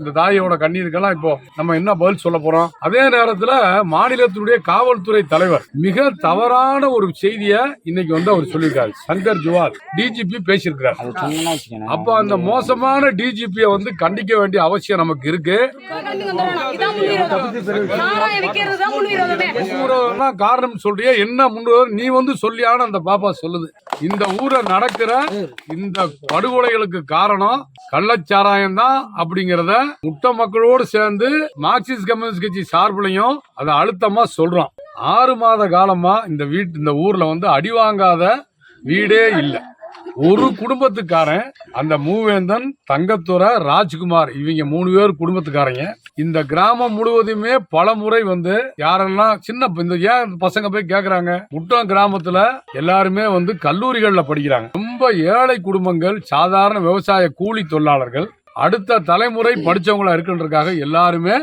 இந்த தாயோட கண்ணீருக்கெல்லாம் இப்போ நம்ம என்ன பதில் சொல்ல போறோம்? அதே நேரத்துல மாநிலத்தினுடைய காவல்துறை தலைவர் மிக தவறான ஒரு செய்தியை இன்னைக்கு வந்து அவர் சொல்லியிருக்காரு. சங்கர் ஜுவால் டிஜிபி பேசியிருக்கிறார். அப்ப அந்த மோசமான டிஜிபியை வந்து கண்டிக்க வேண்டிய அவசியம் நமக்கு இருக்கு. காரணம் சொல்றியா? என்ன முன்னுறவு நீ வந்து சொல்லியான்னு அந்த பாப்பா சொல்லுது. இந்த ஊரை நடக்கிற இந்த படுகொலைகளுக்கு காரணம் கள்ளச்சாராயம் தான் அப்படிங்கறத முட்ட மக்களோடு சேர்ந்து மார்க்சிஸ்ட் கம்யூனிஸ்ட் கட்சி சார்பிலையும் அதை அழுத்தமா சொல்றோம். ஆறு மாத காலமா இந்த வீட்டு இந்த ஊர்ல வந்து அடி வாங்காத வீடே இல்லை. ஒரு குடும்பத்துக்காரன் அந்த மூவேந்தன் தங்கத்துறை ராஜ்குமார் இவங்க மூணு பேர் குடும்பத்துக்காரங்க. இந்த கிராமம் முழுவதுமே பல முறை வந்து யாரெல்லாம் சின்ன இந்த ஏன் பசங்க போய் கேக்குறாங்க? முட்டம் கிராமத்துல எல்லாருமே வந்து கல்லூரிகள்ல படிக்கிறாங்க. ரொம்ப ஏழை குடும்பங்கள் சாதாரண விவசாய கூலி தொழிலாளர்கள் அடுத்த தலைமுறை படிச்சவங்களா இருக்குன்றதுக்காக எல்லாருமே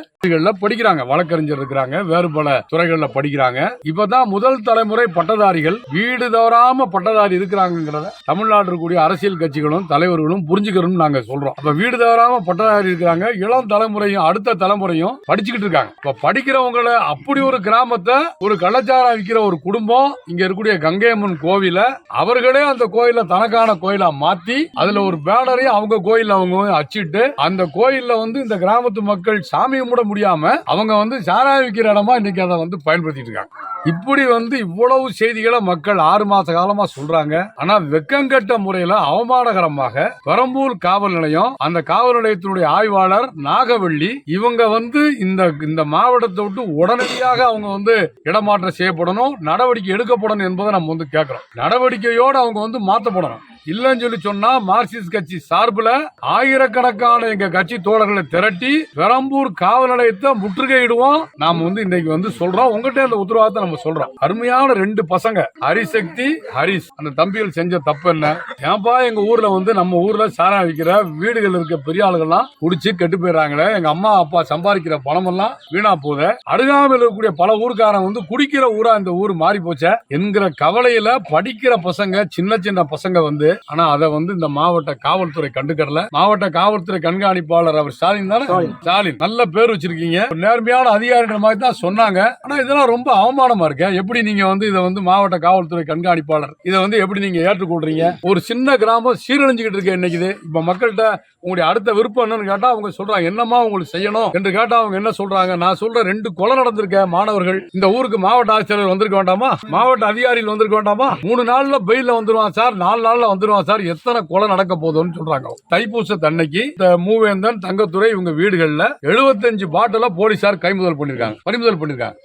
படிக்கிறாங்க. வழக்கறிஞர் இருக்கிறாங்க. வேறு பல துறைகள்ல படிக்கிறாங்க. இப்பதான் முதல் தலைமுறை பட்டதாரிகள் வீடு தவறாம பட்டதாரி இருக்கிறாங்கிறத தமிழ்நாடு இருக்கக்கூடிய அரசியல் கட்சிகளும் தலைவர்களும் புரிஞ்சுக்கணும்னு நாங்க சொல்றோம். அப்ப வீடு தவறாம பட்டதாரி இருக்கிறாங்க. இளம் தலைமுறையும் அடுத்த தலைமுறையும் படிச்சுக்கிட்டு இருக்காங்க. இப்ப படிக்கிறவங்கள அப்படி ஒரு கிராமத்தை ஒரு கள்ளச்சாரம் விற்கிற ஒரு குடும்பம் இங்க இருக்கக்கூடிய கங்கையம்மன் கோவில அவர்களே அந்த கோயில தனக்கான கோயிலா மாத்தி அதுல ஒரு பேனரையும் அவங்க கோயில் அவங்க அச்சிட்டு அந்த கோயில்ல வந்து இந்த கிராமத்து மக்கள் சாமி கும்பிட முடியாம அவங்க வந்து சாராய விற்கிற இடமா இன்னைக்கு அதை வந்து பயன்படுத்திட்டு இருக்காங்க. இப்படி வந்து இவ்வளவு செய்திகளை மக்கள் ஆறு மாச காலமா சொல்றாங்க. ஆனா வெக்கங்கெட்ட முறையில அவமானகரமாக பெரம்பூர் காவல் நிலையம் அந்த காவல் நிலையத்தினுடைய ஆய்வாளர் நாகவள்ளி இவங்க வந்து இந்த இந்த மாவட்டத்தை விட்டு உடனடியாக அவங்க வந்து இடமாற்றம் செய்யப்படணும் நடவடிக்கை எடுக்கப்படணும் என்பதை நம்ம வந்து கேட்கிறோம் நடவடிக்கையோடு அவங்க வந்து மாற்றப்படணும். இல்லைன்னு சொல்லி சொன்னா மார்க்சிஸ்ட் கட்சி சார்பில் ஆயிரக்கணக்கான எங்க கட்சி தோழர்களை திரட்டி பெரம்பூர் காவல் நிலையத்தை முற்றுகையிடுவோம். நாம வந்து இன்னைக்கு வந்து சொல்றோம். உங்ககிட்ட அந்த உத்தரவாதத்தை நம்ம சொல்றோம். அருமையான ரெண்டு பசங்க ஹரிசக்தி ஹரிஸ். அந்த தம்பிகள் செஞ்ச தப்பு என்ன? ஏன்பா எங்க ஊர்ல வந்து நம்ம ஊர்ல சாரா விற்கிற வீடுகள் இருக்க பெரிய ஆளுகள்லாம் குடிச்சு கெட்டு போயிடுறாங்களே எங்க அம்மா அப்பா சம்பாதிக்கிற பணமெல்லாம் வீணா போகுது. அருகாமையில் இருக்கக்கூடிய பல ஊர்க்காரன் வந்து குடிக்கிற ஊரா இந்த ஊர் மாறி போச்ச என்கிற கவலையில படிக்கிற பசங்க சின்ன சின்ன பசங்க வந்து ஆனா அதை வந்து இந்த மாவட்ட காவல்துறை கண்டுக்கறல. மாவட்ட காவல்துறை கண்காணிப்பாளர் அவர் ஸ்டாலின் தானே? ஸ்டாலின். நல்ல பேர் வச்சிருக்கீங்க. நேர்மையான அதிகாரின்ற மாதிரி தான் சொன்னாங்க. ஆனா இதெல்லாம் ரொம்ப அவமானமா இருக்கு. எப்படி நீங்க வந்து இதை வந்து மாவட்ட காவல்துறை கண்காணிப்பாளர் இதை வந்து எப்படி நீங்க ஏற்றுக்கொள்றீங்க? ஒரு சின்ன கிராமம் சீரழிஞ்சுக்கிட்டு இருக்கு இன்னைக்கு இது. இப்ப மக்கள்கிட்ட உங்களுடைய அடுத்த விருப்பம் என்னன்னு கேட்டா அவங்க சொல்றாங்க என்னமா உங்களுக்கு செய்யணும்? என்று கேட்டா அவங்க என்ன சொல்றாங்க? நான் சொல்றேன் ரெண்டு கொலை நடந்திருக்க மாணவர்கள். இந்த ஊருக்கு மாவட்ட ஆட்சியர் வந்திருக்க வேண்டாமா? மாவட்ட அதிகாரிகள் வந்திருக்க வேண்டாமா? மூணு நாள்ல பெயில்ல வந்துருவான் சார். நாலு நாள்ல வந்துருவான் சார். எத்தனை கொலை நடக்க போதும்னு சொல்றாங்க. தைப்பூச தன்னைக்கு இந்த மூவேந்தன் தங்கத்துறை இவங்க வீடுகள்ல 75 பாட்டில போலீசார் கைமுதல் பண்ணிருக்காங்க. பறிமுதல் பண்ணிருக்காங்க.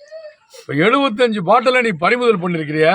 இப்ப 75 பாட்டில நீ பறிமுதல் பண்ணிருக்கிறிய?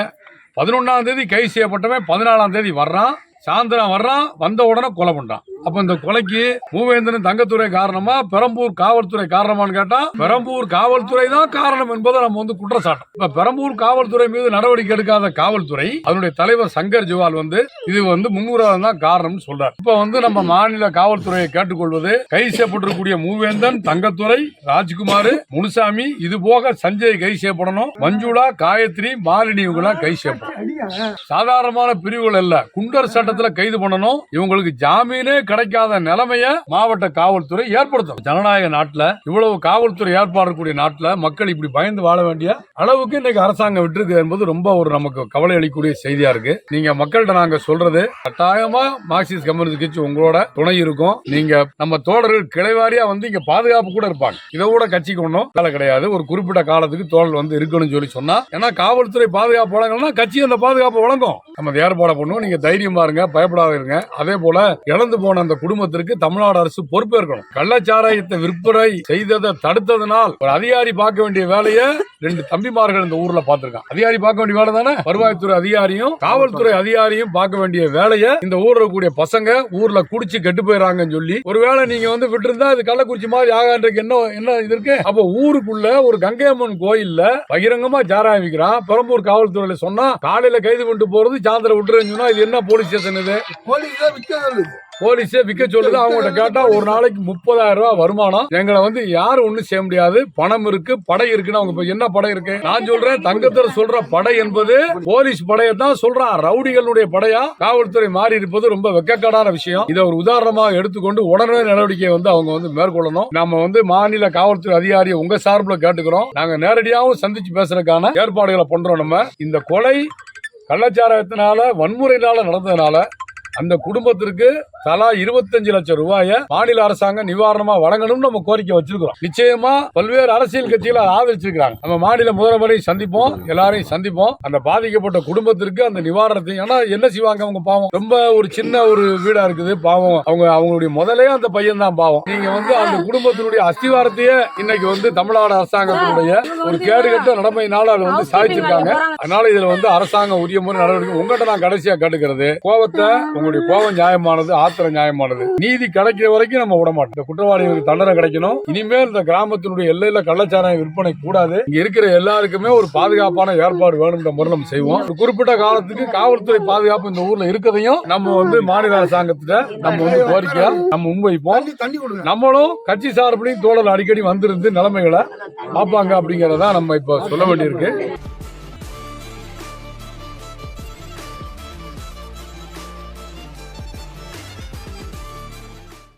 பதினொன்னாம் தேதி கைது செய்யப்பட்டவன் பதினாலாம் தேதி வர்றான். சாயந்தரம் வர்றான் வந்த உடனே கொலை பண்றான். அப்ப இந்த கொலைக்கு மூவேந்திரன் தங்கத்துறை காரணமா பெரம்பூர் காவல்துறை காரணமான்னு கேட்டா பெரம்பூர் காவல்துறை தான் காரணம் என்பதை நம்ம வந்து குற்றச்சாட்டம். இப்ப பெரம்பூர் காவல்துறை மீது நடவடிக்கை எடுக்காத காவல்துறை அதனுடைய தலைவர் சங்கர் ஜிவால் வந்து இது வந்து முன்னுரிமை தான் காரணம்னு சொல்றார். இப்ப வந்து நம்ம மாநில காவல்துறையை கேட்டுக்கொள்வது கைது செய்யப்பட்டிருக்கக்கூடிய மூவேந்தன் தங்கத்துறை ராஜ்குமார் முனுசாமி இது போக சஞ்சய் கைது செய்யப்படணும் மஞ்சுளா காயத்ரி மாலினி இவங்களா கைது செய்யப்படணும் சாதாரணமான பிரிவுகள் அல்ல குண்டர் போராட்டத்துல கைது பண்ணணும். இவங்களுக்கு ஜாமீனே கிடைக்காத நிலைமைய மாவட்ட காவல்துறை ஏற்படுத்தும். ஜனநாயக நாட்டுல இவ்வளவு காவல்துறை ஏற்பாடு கூடிய நாட்டுல மக்கள் இப்படி பயந்து வாழ வேண்டிய அளவுக்கு இன்னைக்கு அரசாங்கம் விட்டுருக்கு என்பது ரொம்ப ஒரு நமக்கு கவலை அளிக்கக்கூடிய செய்தியா இருக்கு. நீங்க மக்கள்கிட்ட நாங்க சொல்றது கட்டாயமா மார்க்சிஸ்ட் கம்யூனிஸ்ட் கட்சி உங்களோட துணை இருக்கும். நீங்க நம்ம தோழர்கள் கிளைவாரியா வந்து இங்க பாதுகாப்பு கூட இருப்பாங்க. இதை கூட கட்சிக்கு ஒன்றும் வேலை கிடையாது. ஒரு குறிப்பிட்ட காலத்துக்கு தோழர் வந்து இருக்கணும்னு சொல்லி சொன்னா ஏன்னா காவல்துறை பாதுகாப்பு வழங்கலாம் கட்சி அந்த பாதுகாப்பு வழங்கும். நம்ம ஏற்பாடு பண்ணுவோம் நீங்க தைரியமா இருங்க பயப்படாத இருங்க அதே போல இழந்து போன அந்த குடும்பத்திற்கு தமிழ்நாடு அரசு பொறுப்பேற்கணும் கள்ளச்சாராயத்தை விற்பனை செய்ததை தடுத்ததனால் ஒரு அதிகாரி பார்க்க வேண்டிய வேலையை ரெண்டு தம்பிமார்கள் இந்த ஊர்ல பார்த்திருக்கான் அதிகாரி பார்க்க வேண்டிய வேலை தானே? வருவாய்த்துறை அதிகாரியும் காவல்துறை அதிகாரியும் பார்க்க வேண்டிய வேலையை இந்த ஊர்ல இருக்கக்கூடிய பசங்க ஊர்ல குடிச்சு கெட்டு போயிடறாங்கன்னு சொல்லி ஒருவேளை நீங்க வந்து விட்டுருந்தா இது கள்ளக்குறிச்சி மாதிரி ஆகான்றதுக்கு என்ன என்ன இது இருக்கு? அப்ப ஊருக்குள்ள ஒரு கங்கையம்மன் கோயில்ல பகிரங்கமா சாராயம் விற்கிறான் பெரம்பூர் காவல்துறையில சொன்னா காலையில கைது பண்ணிட்டு போறது சாயந்தரம் விட்டுறேன்னு சொன்னா இது என்ன போலீஸ் ஸ்டேஷன்? இது போலீஸ் விற்க சொல்லுது. போலீஸே விற்க சொல்லுது. அவங்ககிட்ட கேட்டா ஒரு நாளைக்கு முப்பதாயிரம் ரூபாய் வருமானம். எங்களை வந்து யாரும் ஒண்ணும் செய்ய முடியாது. பணம் இருக்கு படை இருக்குன்னு அவங்க என்ன படை இருக்கு? நான் சொல்றேன் தங்கத்துல சொல்ற படை என்பது போலீஸ் படையை தான் சொல்றான். ரவுடிகளுடைய படையா? காவல்துறை மாறி இருப்பது ரொம்ப வெக்கக்கடான விஷயம். இதை ஒரு உதாரணமாக எடுத்துக்கொண்டு உடனே நடவடிக்கை வந்து அவங்க வந்து மேற்கொள்ளணும். நம்ம வந்து மாநில காவல்துறை அதிகாரியை உங்க சார்பில் கேட்டுக்கிறோம். நாங்க நேரடியாகவும் சந்திச்சு பேசுறதுக்கான ஏற்பாடுகளை பண்றோம் நம்ம. இந்த கொலை கள்ளச்சாராயத்தினால வன்முறையினால நடந்ததுனால அந்த குடும்பத்திற்கு தலா இருபத்தஞ்சு லட்சம் ரூபாய மாநில அரசாங்கம் நிவாரணமா வழங்கணும்னு நம்ம கோரிக்கை வச்சிருக்கிறோம். நிச்சயமா பல்வேறு அரசியல் கட்சிகள் அதை நம்ம மாநில முதல்வரை சந்திப்போம் எல்லாரையும் சந்திப்போம். அந்த பாதிக்கப்பட்ட குடும்பத்திற்கு அந்த நிவாரணத்தை ஏன்னா என்ன செய்வாங்க அவங்க பாவம்? ரொம்ப ஒரு சின்ன ஒரு வீடா இருக்குது பாவம். அவங்க அவங்களுடைய முதலே அந்த பையன் தான் பாவம். நீங்க வந்து அந்த குடும்பத்தினுடைய அஸ்திவாரத்தையே இன்னைக்கு வந்து தமிழ்நாடு அரசாங்கத்தினுடைய ஒரு கேடுகட்ட நடமையினால அதை வந்து சாதிச்சிருக்காங்க அதனால இதுல வந்து அரசாங்கம் உரிய முறை நடவடிக்கை உங்கள்கிட்ட நான் கடைசியா கேட்டுக்கிறது கோவத்தை உங்களுடைய கோபம் நியாயமானது ஆத்திரம் நியாயமானது. நீதி கிடைக்கிற வரைக்கும் நம்ம விட மாட்டோம். இந்த குற்றவாளிகளுக்கு தண்டனை கிடைக்கணும். இனிமேல் இந்த கிராமத்தினுடைய எல்லையில கள்ளச்சாராயம் விற்பனை கூடாது. இங்க இருக்கிற எல்லாருக்குமே ஒரு பாதுகாப்பான ஏற்பாடு வேணும்ன்ற முறை நம்ம செய்வோம். குறிப்பிட்ட காலத்துக்கு காவல்துறை பாதுகாப்பு இந்த ஊர்ல இருக்கதையும் நம்ம வந்து மாநில அரசாங்கத்திட்ட நம்ம வந்து கோரிக்கையா நம்ம முன்வைப்போம். நம்மளும் கட்சி சார்பிலையும் தோழல் அடிக்கடி வந்திருந்து நிலைமைகளை பார்ப்பாங்க அப்படிங்கறத நம்ம இப்ப சொல்ல வேண்டியிருக்கு.